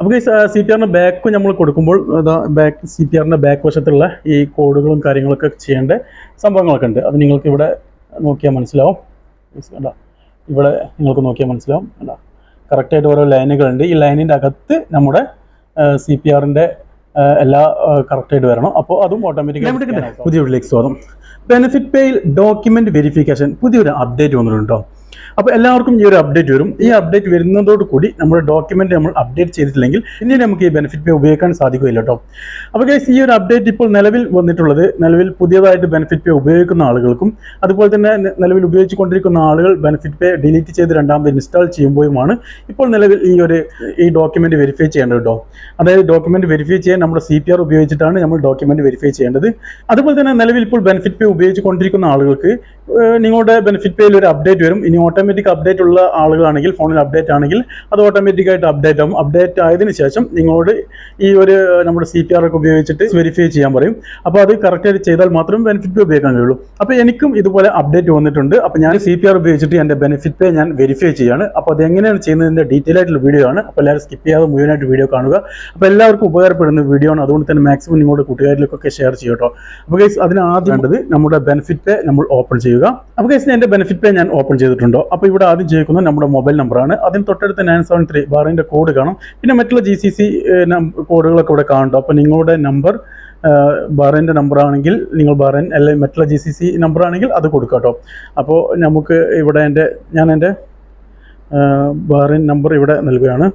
നമുക്ക് C P ആറിന്റെ back നമ്മൾ കൊടുക്കുമ്പോൾ അതാ ബാക്ക് സി പി ആറിന്റെ ബാക്ക് വശത്തുള്ള ഈ കോഡുകളും കാര്യങ്ങളൊക്കെ ചെയ്യേണ്ട സംഭവങ്ങളൊക്കെ ഉണ്ട്. അത് നിങ്ങൾക്ക് ഇവിടെ നോക്കിയാൽ മനസ്സിലാവും. കണ്ടോ? ഇവിടെ നിങ്ങൾക്ക് നോക്കിയാൽ മനസ്സിലാവും. അല്ല കറക്റ്റായിട്ട് ഓരോ ലൈനുകളുണ്ട് ഈ ലൈനിന്റെ അകത്ത് നമ്മുടെ സി പി ആറിന്റെ എല്ലാ കറക്റ്റായിട്ട് വരണം. അപ്പോൾ അതും ഓട്ടോമാറ്റിക്കായിട്ട് പുതിയ വീട്ടിലേക്ക് സ്വാഗതം. ബെനിഫിറ്റ് പേയിൽ ഡോക്യുമെന്റ് വെരിഫിക്കേഷൻ പുതിയൊരു അപ്ഡേറ്റ് വന്നിട്ടുണ്ടോ അപ്പോൾ എല്ലാവർക്കും ഈ ഒരു അപ്ഡേറ്റ് വരും. ഈ അപ്ഡേറ്റ് വരുന്നതോട് കൂടി നമ്മുടെ ഡോക്യുമെന്റ് നമ്മൾ അപ്ഡേറ്റ് ചെയ്തിട്ടില്ലെങ്കിൽ ഇനി നമുക്ക് ഈ ബെനിഫിറ്റ് പേ ഉപയോഗിക്കാൻ സാധിക്കില്ല കേട്ടോ അപ്പോൾ ഗൈസ് ഈ ഒരു അപ്ഡേറ്റ് ഇപ്പോൾ നിലവിൽ വന്നിട്ടുള്ളത് നിലവിൽ പുതിയതായിട്ട് ബെനിഫിറ്റ് പേ ഉപയോഗിക്കുന്ന ആളുകൾക്കും അതുപോലെ തന്നെ നിലവിൽ ഉപയോഗിച്ചുകൊണ്ടിരിക്കുന്ന ആളുകൾ ബെനിഫിറ്റ് പേ ഡിലീറ്റ് ചെയ്ത് രണ്ടാമത് ഇൻസ്റ്റാൾ ചെയ്യുമ്പോഴുമാണ് ഇപ്പോൾ നിലവിൽ ഈ ഒരു ഈ ഡോക്യുമെന്റ് വെരിഫൈ ചെയ്യേണ്ടത് കേട്ടോ അതായത് ഡോക്യുമെന്റ് വെരിഫൈ ചെയ്യാൻ നമ്മുടെ സി പി ആർ ഉപയോഗിച്ചിട്ടാണ് നമ്മൾ ഡോക്യുമെന്റ് വെരിഫൈ ചെയ്യേണ്ടത്. അതുപോലെ തന്നെ നിലവിൽ ഇപ്പോൾ ബെനിഫിറ്റ് പേ ഉപയോഗിച്ചുകൊണ്ടിരിക്കുന്ന ആളുകൾക്ക് നിങ്ങളുടെ ബെനിഫിറ്റ് പേയിൽ ഒരു അപ്ഡേറ്റ് വരും. ഇനി ഓട്ടോമാറ്റിക് അപ്ഡേറ്റ് ഉള്ള ആളുകളാണെങ്കിൽ ഫോണിൽ അപ്ഡേറ്റ് ആണെങ്കിൽ അത് ഓട്ടോമാറ്റിക് ആയിട്ട് അപ്ഡേറ്റ് ആകും അപ്ഡേറ്റ് ആയതിനു ശേഷം നിങ്ങളോട് ഈ ഒരു നമ്മുടെ സി ഒക്കെ ഉപയോഗിച്ചിട്ട് വെരിഫൈ ചെയ്യാൻ പറയും. അപ്പോൾ അത് കറക്റ്റായിട്ട് ചെയ്താൽ മാത്രം ബെനിഫിറ്റ് പേ ഉപയോഗിക്കാൻ കഴിയുള്ളൂ അപ്പോൾ എനിക്കും ഇതുപോലെ അപ്ഡേറ്റ് വന്നിട്ടുണ്ട്. അപ്പോൾ ഞാൻ സി പി ആർ ഉപയോഗിച്ചിട്ട് എന്റെ ബെനിഫിറ്റ് പേ ഞാൻ വെരിഫൈ ചെയ്യാണ്. അപ്പോൾ അത് എങ്ങനെയാണ് ചെയ്യുന്നതിന്റെ ഡീറ്റെയിൽ ആയിട്ടുള്ള വീഡിയോ ആണ്. അപ്പോൾ എല്ലാവരും സ്കിപ്പ് ചെയ്യാതെ മുഴുവനായിട്ട് വീഡിയോ കാണുക. അപ്പോൾ എല്ലാവർക്കും ഉപകാരപ്പെടുന്ന വീഡിയോ ആണ്. അതുകൊണ്ട് തന്നെ മാക്സിമം നിങ്ങളുടെ കൂട്ടുകാരിലേക്കൊക്കെ ഷെയർ ചെയ്യട്ടോ. അപ്പോൾ അതിന് ആദ്യം നമ്മുടെ ബെനിഫിറ്റ് പേ നമ്മൾ ഓപ്പൺ ചെയ്യുക. അപ്പോൾ കേസിന് എന്റെ ബെനിഫിറ്റ് പേ ഞാൻ ഓപ്പൺ ചെയ്തിട്ടുണ്ടോ? അപ്പോൾ ഇവിടെ ആദ്യം ചോദിക്കുന്നത് നമ്മുടെ മൊബൈൽ നമ്പറാണ് അതിന് തൊട്ടടുത്ത് നയൻ സെവൻ ത്രീ ബാറിന്റെ കോഡ് കാണും. പിന്നെ മറ്റുള്ള ജി സി സി കോഡുകളൊക്കെ ഇവിടെ കാണുന്നുണ്ടോ. അപ്പോൾ നിങ്ങളുടെ നമ്പർ നമ്പർ ആണെങ്കിൽ നിങ്ങൾ ബാറൻ അല്ലെങ്കിൽ മറ്റുള്ള ജി സി സി നമ്പർ ആണെങ്കിൽ അത് കൊടുക്കുക കേട്ടോ അപ്പോൾ നമുക്ക് ഇവിടെ എന്റെ ഞാൻ എന്റെ ബാറിൻ നമ്പർ ഇവിടെ നൽകുകയാണ്.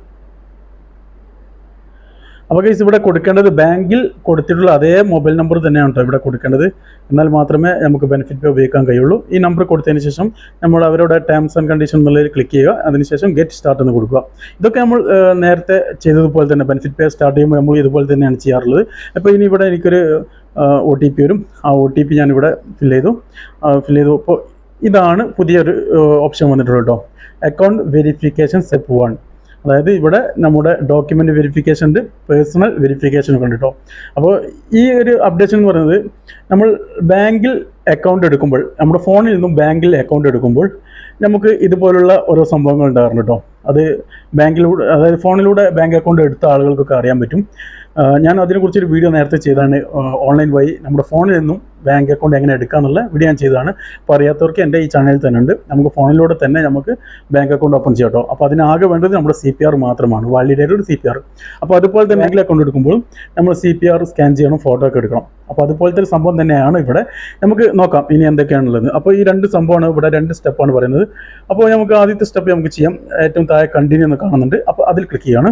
അപ്പോൾ കേസ് ഇവിടെ കൊടുക്കേണ്ടത് ബാങ്കിൽ കൊടുത്തിട്ടുള്ള അതേ മൊബൈൽ നമ്പർ തന്നെയാണ് കേട്ടോ ഇവിടെ കൊടുക്കേണ്ടത്. എന്നാൽ മാത്രമേ നമുക്ക് ബെനിഫിറ്റ് പേ ഉപയോഗിക്കാൻ കഴിയുള്ളൂ. ഈ നമ്പർ കൊടുത്തതിന് ശേഷം നമ്മൾ അവരുടെ ടേംസ് ആൻഡ് കണ്ടീഷൻ എന്നുള്ളതിൽ ക്ലിക്ക് ചെയ്യുക. അതിനുശേഷം ഗെറ്റ് സ്റ്റാർട്ട് എന്ന് കൊടുക്കുക. ഇതൊക്കെ നമ്മൾ നേരത്തെ ചെയ്തതുപോലെ തന്നെ ബെനിഫിറ്റ് പേ സ്റ്റാർട്ട് ചെയ്യുമ്പോൾ നമ്മൾ ഇതുപോലെ തന്നെയാണ് ചെയ്യാറുള്ളത്. അപ്പോൾ ഇനി ഇവിടെ എനിക്കൊരു ഒ ടി പി വരും. ആ ഒ ടി പി ഞാനിവിടെ ഫില്ല് ചെയ്തു. ഫില്ല് ചെയ്തു. അപ്പോൾ ഇതാണ് പുതിയൊരു ഓപ്ഷൻ വന്നിട്ടുള്ളൂ കേട്ടോ അക്കൗണ്ട് വെരിഫിക്കേഷൻ സ്റ്റെപ്പ് വൺ അതായത് ഇവിടെ നമ്മുടെ ഡോക്യുമെന്റ് വെരിഫിക്കേഷന്റെ പേഴ്സണൽ വെരിഫിക്കേഷൻ ഉണ്ട് കേട്ടോ അപ്പോൾ ഈ ഒരു അപ്ഡേഷൻ എന്ന് പറയുന്നത് നമ്മൾ ബാങ്കിൽ അക്കൗണ്ട് എടുക്കുമ്പോൾ നമ്മുടെ ഫോണിൽ നിന്നും ബാങ്കിൽ അക്കൗണ്ട് എടുക്കുമ്പോൾ നമുക്ക് ഇതുപോലുള്ള ഓരോ സംഭവങ്ങൾ ഉണ്ടാകാറുണ്ട് കേട്ടോ അത് ബാങ്കിലൂടെ അതായത് ഫോണിലൂടെ ബാങ്ക് അക്കൗണ്ട് എടുത്ത ആളുകൾക്കൊക്കെ അറിയാൻ പറ്റും. ഞാൻ അതിനെക്കുറിച്ചൊരു വീഡിയോ നേരത്തെ ചെയ്താണ് ഓൺലൈൻ വഴി. നമ്മുടെ ഫോണിൽ നിന്നും ബാങ്ക് അക്കൗണ്ട് എങ്ങനെ എടുക്കാന്നുള്ള വീഡിയോ ഞാൻ ചെയ്തതാണ്. അപ്പോൾ അറിയാത്തവർക്ക് എന്റെ ഈ ചാനലിൽ തന്നെ ഉണ്ട് നമുക്ക് ഫോണിലൂടെ തന്നെ നമുക്ക് ബാങ്ക് അക്കൗണ്ട് ഓപ്പൺ ചെയ്യാം കേട്ടോ. അപ്പോൾ അതിനാകെ വേണ്ടത് നമ്മുടെ സി പി ആർ മാത്രമാണ്. വാലിഡേറ്റഡ് സി പി ആർ അപ്പോൾ അതുപോലെ തന്നെ ബാങ്കിൽ അക്കൗണ്ട് എടുക്കുമ്പോഴും നമ്മൾ സി പി ആർ സ്കാൻ ചെയ്യണം ഫോട്ടോ ഒക്കെ എടുക്കണം. അപ്പോൾ അതുപോലത്തെ ഒരു സംഭവം തന്നെയാണ് ഇവിടെ. നമുക്ക് നോക്കാം ഇനി എന്തൊക്കെയാണുള്ളത്. അപ്പോൾ ഈ രണ്ട് സംഭവമാണ് ഇവിടെ രണ്ട് സ്റ്റെപ്പാണ് പറയുന്നത്. അപ്പോൾ നമുക്ക് ആദ്യത്തെ സ്റ്റെപ്പ് നമുക്ക് ചെയ്യാം. ഏറ്റവും താഴെ കണ്ടിന്യൂ എന്ന് കാണുന്നുണ്ട്. അപ്പോൾ അതിൽ ക്ലിക്ക് ചെയ്യാണ്.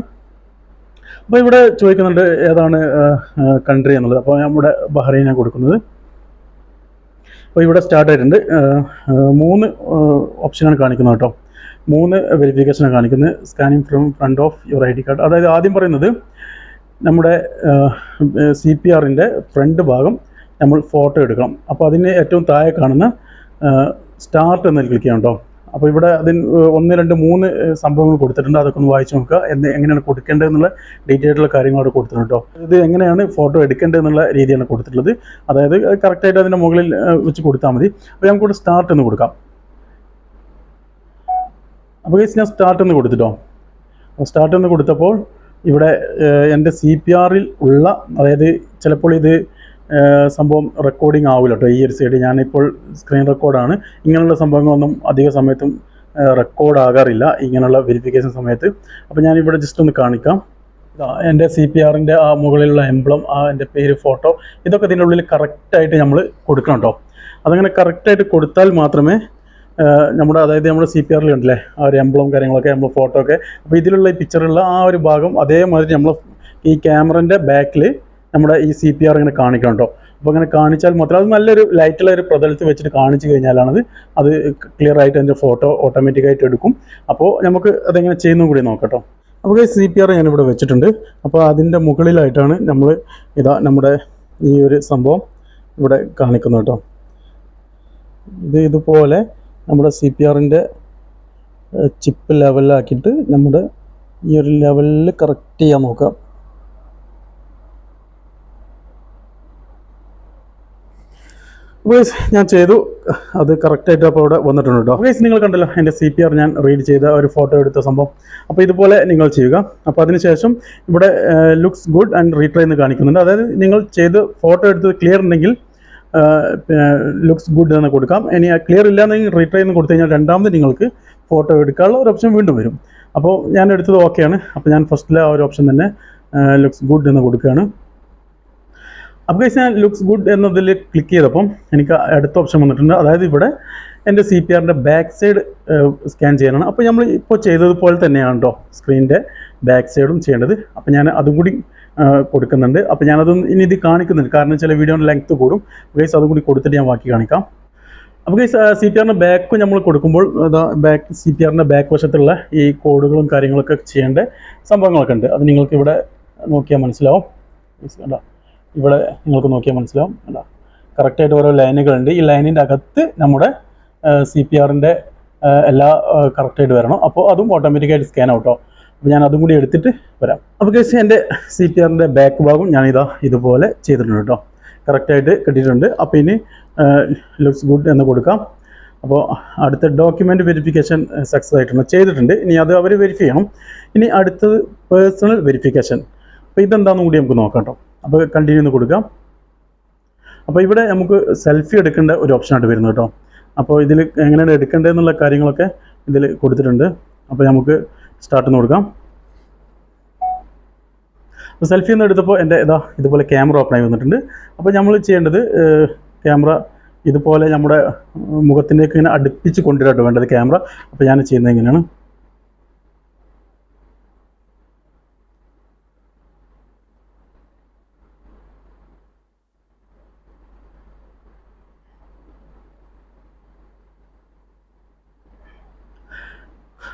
അപ്പോൾ ഇവിടെ ചോദിക്കുന്നുണ്ട് ഏതാണ് കൺട്രി എന്നുള്ളത്. അപ്പോൾ നമ്മുടെ ബഹ്റൈനാണ് കൊടുക്കുന്നത്. അപ്പോൾ ഇവിടെ സ്റ്റാർട്ട് ആയിട്ടുണ്ട്. മൂന്ന് ഓപ്ഷനാണ് കാണിക്കുന്നത് കേട്ടോ. മൂന്ന് വെരിഫിക്കേഷനാണ് കാണിക്കുന്നത്. Scanning from front of your I D card അതായത് ആദ്യം പറയുന്നത് നമ്മുടെ സി പി ആറിന്റെ ഫ്രണ്ട് ഭാഗം നമ്മൾ ഫോട്ടോ എടുക്കണം. അപ്പോൾ അതിന് ഏറ്റവും താഴെ കാണുന്ന സ്റ്റാർട്ട് എന്നതിൽ ക്ലിക്ക് ചെയ്യണം കേട്ടോ. അപ്പോൾ ഇവിടെ അതിന് ഒന്ന് രണ്ട് മൂന്ന് സംഭവങ്ങൾ കൊടുത്തിട്ടുണ്ട്. അതൊക്കെ ഒന്ന് വായിച്ചു നോക്കുക. എന്ത് എങ്ങനെയാണ് കൊടുക്കേണ്ടതെന്നുള്ള ഡീറ്റെയിൽ ആയിട്ടുള്ള കാര്യങ്ങൾ അവിടെ കൊടുത്തിട്ടുണ്ട് കേട്ടോ ഇത് എങ്ങനെയാണ് ഫോട്ടോ എടുക്കേണ്ടതെന്നുള്ള രീതിയാണ് കൊടുത്തിട്ടുള്ളത്. അതായത് കറക്റ്റായിട്ട് അതിന്റെ മുകളിൽ വെച്ച് കൊടുത്താൽ മതി. അപ്പോൾ നമുക്കിവിടെ സ്റ്റാർട്ട് എന്ന് കൊടുക്കാം. അപ്പോൾ ഗൈസ് ഞാൻ സ്റ്റാർട്ട് എന്ന് കൊടുത്തിട്ടോ സ്റ്റാർട്ട് എന്ന് കൊടുത്തപ്പോൾ ഇവിടെ എന്റെ സി പി ആറിൽ ഉള്ള അതായത് ചിലപ്പോൾ ഇത് സംഭവം റെക്കോർഡിംഗ് ആവില്ല കേട്ടോ ഈ ഒരു സൈഡ് ഞാനിപ്പോൾ സ്ക്രീൻ റെക്കോർഡാണ് ഇങ്ങനെയുള്ള സംഭവങ്ങളൊന്നും അധിക സമയത്തും റെക്കോർഡ് ആകാറില്ല. ഇങ്ങനെയുള്ള വെരിഫിക്കേഷൻ സമയത്ത്. അപ്പോൾ ഞാനിവിടെ ജസ്റ്റ് ഒന്ന് കാണിക്കാം. എന്റെ സി പി ആറിന്റെ ആ മുകളിലുള്ള എംബ്ലം ആ എന്റെ പേര് ഫോട്ടോ ഇതൊക്കെ ഇതിന്റെ ഉള്ളിൽ കറക്റ്റായിട്ട് നമ്മൾ കൊടുക്കണം കേട്ടോ അതങ്ങനെ കറക്റ്റായിട്ട് കൊടുത്താൽ മാത്രമേ നമ്മുടെ അതായത് നമ്മുടെ സി പി ആറിൽ ഉണ്ടല്ലേ ആ ഒരു എംബ്ലം കാര്യങ്ങളൊക്കെ നമ്മൾ ഫോട്ടോ ഒക്കെ. അപ്പോൾ ഇതിലുള്ള ഈ പിക്ചറുള്ള ആ ഒരു ഭാഗം അതേമാതിരി നമ്മൾ ഈ ക്യാമറന്റെ ബാക്കിൽ നമ്മുടെ ഈ സി പി ആർ ഇങ്ങനെ കാണിക്കണം കേട്ടോ അപ്പോൾ അങ്ങനെ കാണിച്ചാൽ മാത്രം അത് നല്ലൊരു ലൈറ്റുള്ള ഒരു പ്രതലത്തിൽ വെച്ചിട്ട് കാണിച്ചു കഴിഞ്ഞാലാണത്. അത് ക്ലിയർ ആയിട്ട് അതിന്റെ ഫോട്ടോ ഓട്ടോമാറ്റിക്കായിട്ട് എടുക്കും. അപ്പോൾ നമുക്ക് അതെങ്ങനെ ചെയ്യുന്നതും കൂടി നോക്കട്ടോ കേട്ടോ അപ്പോൾ സി പി ആർ ഞാനിവിടെ വെച്ചിട്ടുണ്ട്. അപ്പോൾ അതിന്റെ മുകളിലായിട്ടാണ് നമ്മൾ ഇതാ നമ്മുടെ ഈ ഒരു സംഭവം ഇവിടെ കാണിക്കുന്നത് കേട്ടോ ഇത് ഇതുപോലെ നമ്മുടെ സി പി ആറിന്റെ ചിപ്പ് ലെവലിലാക്കിയിട്ട് നമ്മുടെ ഈ ഒരു ലെവലിൽ കറക്റ്റ് ചെയ്യാൻ നോക്കാം. ഗൈസ് ഞാൻ ചെയ്തു. അത് കറക്റ്റായിട്ട് അപ്പോൾ അവിടെ വന്നിട്ടുണ്ട് കേട്ടോ ഗൈസ് നിങ്ങൾ കണ്ടല്ലോ എന്റെ സി പി ആർ ഞാൻ റീഡ് ചെയ്ത ഒരു ഫോട്ടോ എടുത്ത സംഭവം. അപ്പോൾ ഇതുപോലെ നിങ്ങൾ ചെയ്യുക. അപ്പോൾ അതിനുശേഷം ഇവിടെ ലുക്സ് ഗുഡ് ആൻഡ് റീട്രൈ എന്ന് കാണിക്കുന്നുണ്ട്. അതായത് നിങ്ങൾ ചെയ്ത് ഫോട്ടോ എടുത്തത് ക്ലിയർ ഉണ്ടെങ്കിൽ ലുക്സ് ഗുഡ് എന്ന് കൊടുക്കാം. ഇനി ക്ലിയർ ഇല്ലാന്നെങ്കിൽ റീട്രൈ എന്ന് കൊടുത്തു കഴിഞ്ഞാൽ രണ്ടാമത് നിങ്ങൾക്ക് ഫോട്ടോ എടുക്കാനുള്ള ഒരു ഓപ്ഷൻ വീണ്ടും വരും. അപ്പോൾ ഞാൻ എടുത്തത് ഓക്കെയാണ് അപ്പോൾ ഞാൻ ഫസ്റ്റിലെ ആ ഒരു ഓപ്ഷൻ തന്നെ ലുക്സ് ഗുഡ് എന്ന് കൊടുക്കുകയാണ്. അപ്പോൾ ഗൈസ് ഞാൻ ലുക്സ് ഗുഡ് എന്നതിൽ ക്ലിക്ക് ചെയ്തപ്പം എനിക്ക് അടുത്ത ഓപ്ഷൻ വന്നിട്ടുണ്ട്. അതായത് ഇവിടെ എന്റെ സി പി ആറിന്റെ ബാക്ക് സൈഡ് സ്കാൻ ചെയ്യാനാണ്. അപ്പോൾ നമ്മൾ ഇപ്പോൾ ചെയ്തതുപോലെ തന്നെയാണ് കേട്ടോ സ്ക്രീനിന്റെ ബാക്ക് സൈഡും ചെയ്യേണ്ടത്. അപ്പോൾ ഞാൻ അതും കൂടി കൊടുക്കുന്നുണ്ട്. അപ്പോൾ ഞാനത് ഇനി ഇത് കാണിക്കുന്നുണ്ട് കാരണം ചില വീഡിയോയുടെ ലെങ്ത്ത് കൂടും. ഗൈസ് അതും കൂടി കൊടുത്തിട്ട് ഞാൻ ബാക്കി കാണിക്കാം. അപ്പോൾ ഈ സി പി ആറിന്റെ ബാക്ക് നമ്മൾ കൊടുക്കുമ്പോൾ ബാക്ക് സി പി ആറിന്റെ ബാക്ക് വശത്തുള്ള ഈ കോഡുകളും കാര്യങ്ങളൊക്കെ ചെയ്യേണ്ട സംഭവങ്ങളൊക്കെ ഉണ്ട്. അത് നിങ്ങൾക്ക് ഇവിടെ നോക്കിയാൽ മനസ്സിലാവും. ഇവിടെ നിങ്ങൾക്ക് നോക്കിയാൽ മനസ്സിലാവും. കണ്ടോ? കറക്റ്റായിട്ട് ഓരോ ലൈനുകളുണ്ട് ഈ ലൈനിന്റെ അകത്ത് നമ്മുടെ സി പി ആറിന്റെ എല്ലാ കറക്റ്റായിട്ട് വരണം. അപ്പോൾ അതും ഓട്ടോമാറ്റിക്കായിട്ട് സ്കാൻ ഔട്ടോ അപ്പോൾ ഞാൻ അതും കൂടി എടുത്തിട്ട് വരാം. അപ്പോൾ കേസ് എന്റെ സി പി ആറിന്റെ ബാക്ക് ഭാഗം ഞാനിതാ ഇതുപോലെ ചെയ്തിട്ടുണ്ട് കേട്ടോ. കറക്റ്റായിട്ട് കിട്ടിയിട്ടുണ്ട്. അപ്പോൾ ഇനി ലുക്സ് ഗുഡ് എന്ന് കൊടുക്കാം. അപ്പോൾ അടുത്ത ഡോക്യുമെന്റ് വെരിഫിക്കേഷൻ സക്സസ് ആയിട്ടുണ്ട് ചെയ്തിട്ടുണ്ട്. ഇനി അത് അവർ വെരിഫൈ ചെയ്യണം. ഇനി അടുത്തത് പേഴ്സണൽ വെരിഫിക്കേഷൻ അപ്പോൾ ഇതെന്താണെന്ന് കൂടി നമുക്ക് നോക്കാം കേട്ടോ. അപ്പോൾ കണ്ടിന്യൂ എന്ന് കൊടുക്കാം. അപ്പോൾ ഇവിടെ നമുക്ക് സെൽഫി എടുക്കേണ്ട ഒരു ഓപ്ഷനായിട്ട് വരുന്നു കേട്ടോ. അപ്പോൾ ഇതിൽ എങ്ങനെയാണ് എടുക്കേണ്ടതെന്നുള്ള കാര്യങ്ങളൊക്കെ ഇതിൽ കൊടുത്തിട്ടുണ്ട്. അപ്പോൾ നമുക്ക് സ്റ്റാർട്ട് എന്ന് കൊടുക്കാം. അപ്പോൾ സെൽഫി ഒന്ന് എടുത്തപ്പോൾ എന്റെ ഇതാ ഇതുപോലെ ക്യാമറ ഓപ്പൺ ആയി വന്നിട്ടുണ്ട്. അപ്പോൾ നമ്മൾ ചെയ്യേണ്ടത് ക്യാമറ ഇതുപോലെ നമ്മുടെ മുഖത്തിലേക്ക് ഇങ്ങനെ അടുപ്പിച്ച് കൊണ്ടുവരാട്ടോ വേണ്ടത് ക്യാമറ അപ്പോൾ ഞാൻ ചെയ്യുന്നത് എങ്ങനെയാണ്?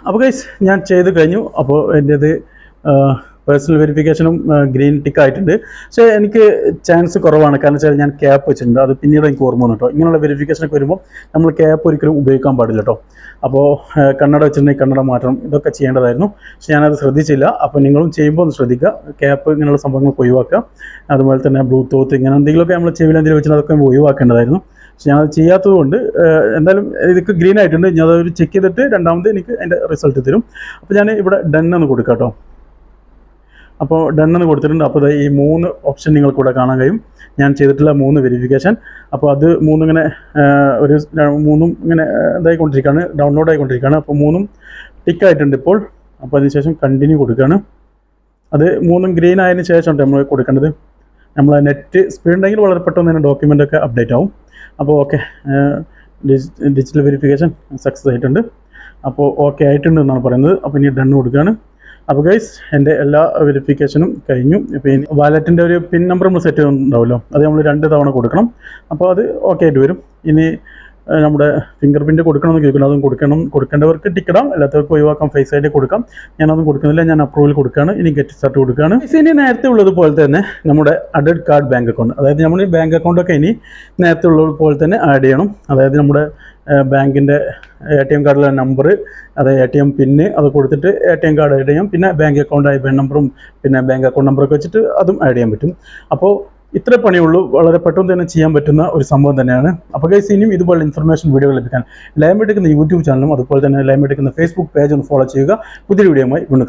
അപ്പോൾ ഗൈസ് ഞാൻ ചെയ്ത് കഴിഞ്ഞു. അപ്പോൾ എന്റേത് പേഴ്സണൽ വെരിഫിക്കേഷനും ഗ്രീൻ ടിക്ക് ആയിട്ടുണ്ട്. പക്ഷേ എനിക്ക് ചാൻസ് കുറവാണ്. കാരണം വെച്ചാൽ ഞാൻ ക്യാപ്പ് വെച്ചിട്ടുണ്ട്. അത് പിന്നീട് എനിക്ക് ഓർമ്മ വന്നു കേട്ടോ. ഇങ്ങനെയുള്ള വെരിഫിക്കേഷനൊക്കെ വരുമ്പോൾ നമ്മൾ ക്യാപ്പ് ഒരിക്കലും ഉപയോഗിക്കാൻ പാടില്ല കേട്ടോ. അപ്പോൾ കണ്ണട വെച്ചിട്ടുണ്ടെങ്കിൽ കണ്ണട മാറ്റണം. ഇതൊക്കെ ചെയ്യേണ്ടതായിരുന്നു. പക്ഷെ ഞാനത് ശ്രദ്ധിച്ചില്ല. അപ്പോൾ നിങ്ങളും ചെയ്യുമ്പോൾ ഒന്ന് ശ്രദ്ധിക്കുക. ക്യാപ്പ് ഇങ്ങനെയുള്ള സംഭവങ്ങളൊക്കെ ഒഴിവാക്കുക. അതുപോലെ തന്നെ ബ്ലൂടൂത്ത് ഇങ്ങനെ എന്തെങ്കിലുമൊക്കെ നമ്മൾ ചെവിയിൽ എന്തെങ്കിലും വെച്ചിട്ട് അതൊക്കെ ഒഴിവാക്കേണ്ടതായിരുന്നു. പക്ഷെ അത് ചെയ്യാത്തത് കൊണ്ട് എന്തായാലും ഇതൊക്കെ ഗ്രീൻ ആയിട്ടുണ്ട്. ഞാൻ അതൊരു ചെക്ക് ചെയ്തിട്ട് രണ്ടാമത് എനിക്ക് അതിന്റെ റിസൾട്ട് തരും. അപ്പോൾ ഞാൻ ഇവിടെ ഡൺ എന്ന് കൊടുക്കാം കേട്ടോ. അപ്പോൾ ഡൺ എന്ന് കൊടുത്തിട്ടുണ്ട്. അപ്പോൾ ഈ മൂന്ന് ഓപ്ഷൻ നിങ്ങൾക്ക് ഇവിടെ കാണാൻ കഴിയും. ഞാൻ ചെയ്തിട്ടുള്ള മൂന്ന് വെരിഫിക്കേഷൻ അപ്പോൾ അത് മൂന്നും ഇങ്ങനെ ഒരു മൂന്നും ഇങ്ങനെ ഇതായിക്കൊണ്ടിരിക്കുകയാണ് ഡൗൺലോഡ് ആയിക്കൊണ്ടിരിക്കുകയാണ് അപ്പോൾ മൂന്നും ടിക്ക് ആയിട്ടുണ്ട് ഇപ്പോൾ. അപ്പോൾ അതിനുശേഷം കണ്ടിന്യൂ കൊടുക്കുകയാണ്. അത് മൂന്നും ഗ്രീൻ ആയതിനു ശേഷം നമ്മൾ കൊടുക്കേണ്ടത്. നമ്മൾ നെറ്റ് സ്പീഡ് ഉണ്ടെങ്കിൽ വളരെ പെട്ടെന്ന് തന്നെ ഡോക്യുമെന്റ് ഒക്കെ അപ്ഡേറ്റ് ആവും. അപ്പോൾ ഓക്കെ ഡിജിറ്റൽ വെരിഫിക്കേഷൻ സക്സസ് ആയിട്ടുണ്ട്. അപ്പോൾ ഓക്കെ ആയിട്ടുണ്ട് എന്നാണ് പറയുന്നത്. അപ്പോൾ ഇനി ഡൺ കൊടുക്കുകയാണ്. അപ്പോൾ ഗൈസ് എന്റെ എല്ലാ വെരിഫിക്കേഷനും കഴിഞ്ഞു. ഇനി വാലറ്റിന്റെ ഒരു പിൻ നമ്പർ നമ്മൾ സെറ്റ് ചെയ്യുന്നുണ്ടാവുമല്ലോ അത് നമ്മൾ രണ്ട് തവണ കൊടുക്കണം. അപ്പോൾ അത് ഓക്കെ ആയിട്ട് വരും. ഇനി നമ്മുടെ ഫിംഗർ പ്രിന്റ് കൊടുക്കണമെന്ന് ചോദിക്കുന്നു അതും കൊടുക്കണം. കൊടുക്കേണ്ടവർക്ക് ടിക്കിടാം അല്ലാത്തവർക്ക് ഒഴിവാക്കാം. ഫേസ് ഡി കൊടുക്കാം. ഞാനതൊന്നും കൊടുക്കുന്നില്ല. ഞാൻ അപ്രൂവൽ കൊടുക്കുകയാണ്. ഇനി ഗെറ്റ് സ്റ്റാർട്ട് കൊടുക്കുകയാണ്. ഇനി നേരത്തെ ഉള്ളതുപോലെ തന്നെ നമ്മുടെ അഡഡ് കാർഡ് ബാങ്ക് അക്കൗണ്ട് അതായത് നമ്മൾ ഈ ബാങ്ക് അക്കൗണ്ടൊക്കെ ഇനി നേരത്തെ ഉള്ളത് പോലെ തന്നെ ആഡ് ചെയ്യണം. അതായത് നമ്മുടെ ബാങ്കിന്റെ എ ടി എം കാർഡിലെ നമ്പർ അത് എ ടി എം പിന്ന് അത് കൊടുത്തിട്ട് A T M card add ചെയ്യാം. പിന്നെ ബാങ്ക് അക്കൗണ്ട് ഐ നമ്പറും പിന്നെ ബാങ്ക് അക്കൗണ്ട് നമ്പറൊക്കെ വെച്ചിട്ട് അതും ആഡ് ചെയ്യാൻ പറ്റും. അപ്പോൾ ഇത്ര പണിയുള്ളൂ. വളരെ പെട്ടെന്ന് തന്നെ ചെയ്യാൻ പറ്റുന്ന ഒരു സംഭവം തന്നെയാണ്. അപ്പോൾ ഗൈസ് ഇനിയും ഇതുപോലെ ഇൻഫർമേഷൻ വീഡിയോകൾ ലഭിക്കാൻ ലൈമെടുക്കുന്ന യൂട്യൂബ് ചാനലും അതുപോലെ തന്നെ ലൈമെടുക്കുന്ന ഫേസ്ബുക്ക് പേജ് ഒന്ന് ഫോളോ ചെയ്യുക. പുതിയ വീഡിയോയുമായി വീണ്ടും